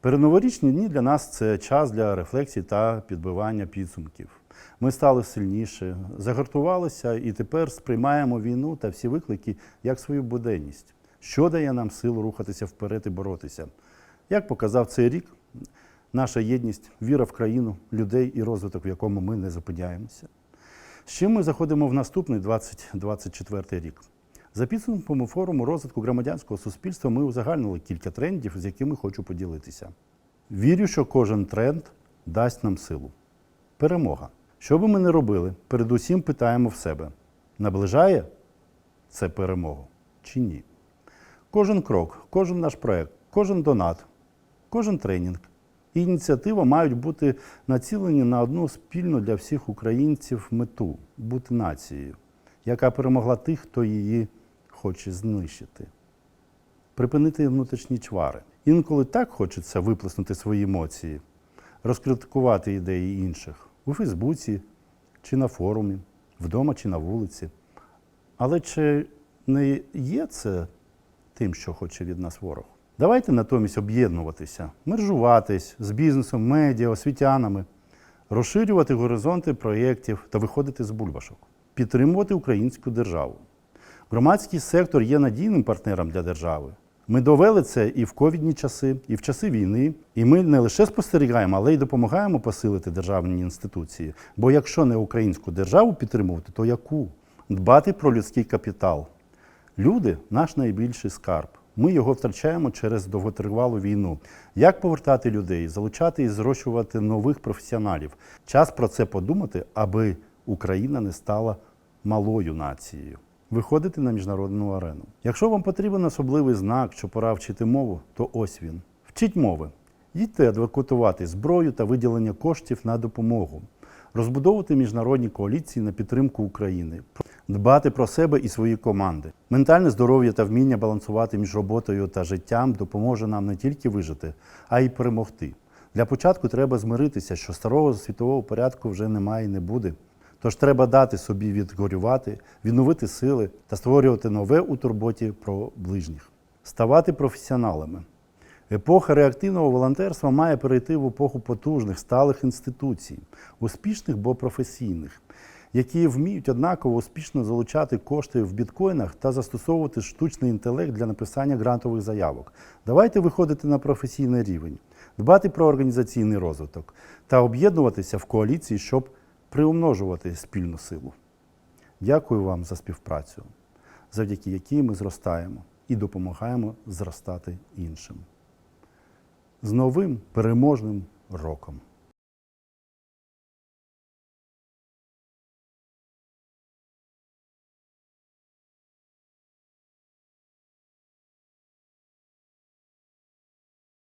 Передноворічні дні для нас це час для рефлексії та підбивання підсумків. Ми стали сильніше, загартувалися і тепер сприймаємо війну та всі виклики як свою буденність, що дає нам силу рухатися вперед і боротися. Як показав цей рік, наша єдність, віра в країну, людей і розвиток, в якому ми не зупиняємося. З чим ми заходимо в наступний 2024 рік? За підсумками форуму розвитку громадянського суспільства ми узагальнили кілька трендів, з якими хочу поділитися. Вірю, що кожен тренд дасть нам силу. Перемога. Що би ми не робили, передусім питаємо в себе: наближає це перемогу чи ні? Кожен крок, кожен наш проект, кожен донат, кожен тренінг і ініціатива мають бути націлені на одну спільну для всіх українців мету бути нацією, яка перемогла тих, хто її хоче знищити. Припинити внутрішні чвари. Інколи так хочеться виплеснути свої емоції, розкритикувати ідеї інших у Фейсбуці чи на форумі, вдома чи на вулиці. Але чи не є це тим, що хоче від нас ворог? Давайте натомість об'єднуватися, мержуватись з бізнесом, медіа, освітянами, розширювати горизонти проєктів та виходити з бульбашок, підтримувати українську державу. Громадський сектор є надійним партнером для держави. Ми довели це і в ковідні часи, і в часи війни. І ми не лише спостерігаємо, але й допомагаємо посилити державні інституції. Бо якщо не українську державу підтримувати, то яку? Дбати про людський капітал. Люди наш найбільший скарб. Ми його втрачаємо через довготривалу війну. Як повертати людей, залучати і зрощувати нових професіоналів? Час про це подумати, аби Україна не стала малою нацією. Виходити на міжнародну арену. Якщо вам потрібен особливий знак, що пора вчити мову, то ось він. Вчіть мови. Їдьте адвокатувати зброю та виділення коштів на допомогу, розбудовувати міжнародні коаліції на підтримку України, дбати про себе і свої команди. Ментальне здоров'я та вміння балансувати між роботою та життям допоможе нам не тільки вижити, а й перемогти. Для початку треба змиритися, що старого світового порядку вже немає і не буде. Тож треба дати собі відгорювати, відновити сили та створювати нове у турботі про ближніх, ставати професіоналами. Епоха реактивного волонтерства має перейти в епоху потужних, сталих інституцій, успішних, бо професійних, які вміють однаково успішно залучати кошти в біткоїнах та застосовувати штучний інтелект для написання грантових заявок. Давайте виходити на професійний рівень, дбати про організаційний розвиток та об'єднуватися в коаліції, щоб приумножувати спільну силу. Дякую вам за співпрацю, завдяки якій ми зростаємо і допомагаємо зростати іншим. З новим переможним роком!